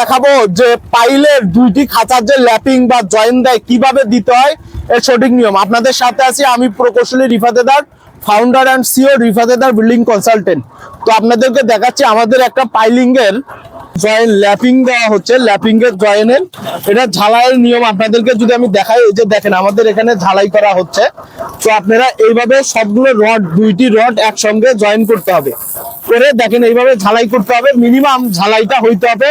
দেখাবো যে পাইলের দুইটি খাঁচার যে ল্যাপিং বা জয়েন দেয় কীভাবে দিতে হয়, এর সঠিক নিয়ম। আপনাদের সাথে আছি আমি প্রকৌশলী Rifatedar founder and CEO Rifatedar building consultant তো আপনাদেরকে দেখাচ্ছি, আমাদের একটা পাইলিং এর জয়েন, ল্যাপিং দেওয়া হচ্ছে ল্যাপিং এর জয়েনের। এটা ঝালাইয়ের নিয়ম, আপনাদেরকে যদি আমি দেখাই, এই যে দেখেন, আমাদের এখানে ঝালাই করা হচ্ছে। তো আপনারা এইভাবে সবগুলো রড, দুইটি রড একসঙ্গে জয়েন করতে হবে। করে দেখেন এইভাবে ঝালাই করতে হবে। মিনিমাম ঝালাইটা হইতে হবে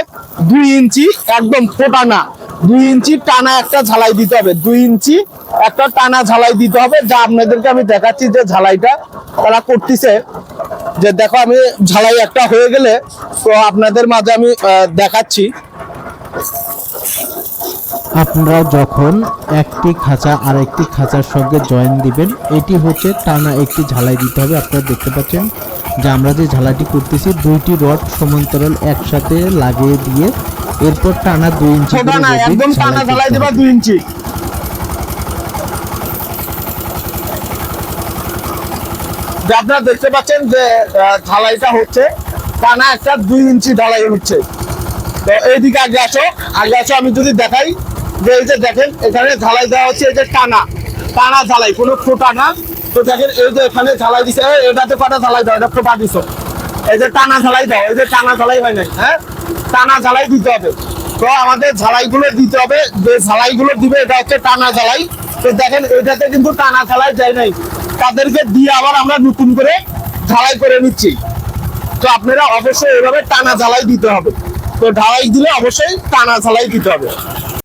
দুই ইঞ্চি, একদম ফোটা না দুই ইঞ্চি টানা একটা ঝালাই দিতে হবে। দুই ইঞ্চি একটা টানা ঝালাই দিতে হবে। যা আপনাদেরকে আমি দেখাচ্ছি যে ঝালাইটা তারা করতেছে। যে দেখো আমি ঝালাই একটা হয়ে গেলে তো আপনাদের মাঝে আমি দেখাচ্ছি। আপনারা যখন একটি খাঁচা আর একটি খাঁচার সঙ্গে জয়েন দিবেন, এটি হচ্ছে টানা একটি ঝালাই দিতে হবে। আপনারা দেখতে পাচ্ছেন যে আমরা যে ঝালাইটি করতেছি দুইটি রড সমান্তরাল একসাথে লাগিয়ে দিয়ে এরপর টানা দুই ইঞ্চি একদম টানা ঝালাই ঝালাই দেবা দুই ইঞ্চি। আপনারা দেখতে পাচ্ছেন যে ঢালাইটা হচ্ছে টানা একটা দুই ইঞ্চি ঢালাই হচ্ছে। তো এইদিকে আগে আসো আগে আসো আমি যদি দেখাই যে এই যে দেখেন এখানে ঢালাই দেওয়া হচ্ছে এই যে টানা টানা ঢালাই কোনো ফোটা না। তো দেখেন, এই যে এখানে ঢালাই দিছে এটাতে কটা ঢালাই দাও এটা ফোটা দিছো। এই যে টানা ঝালাই দাও এই যে টানা ঝালাই হয় নাই হ্যাঁ? টানা ঝালাই দিতে হবে। তো আমাদের ঝালাইগুলো দিতে হবে, যে ঝালাইগুলো দিবে, এটা হচ্ছে টানা ঝালাই। তো দেখেন, এটাতে কিন্তু টানা ঝালাই যায় নাই। তাদেরকে দিয়ে আবার আমরা নতুন করে ঝালাই করে নিচ্ছি। তো আপনারা অবশ্যই এভাবে টানা ঝালাই দিতে হবে। তো ঢালাই দিলে অবশ্যই টানা ঝালাই দিতে হবে।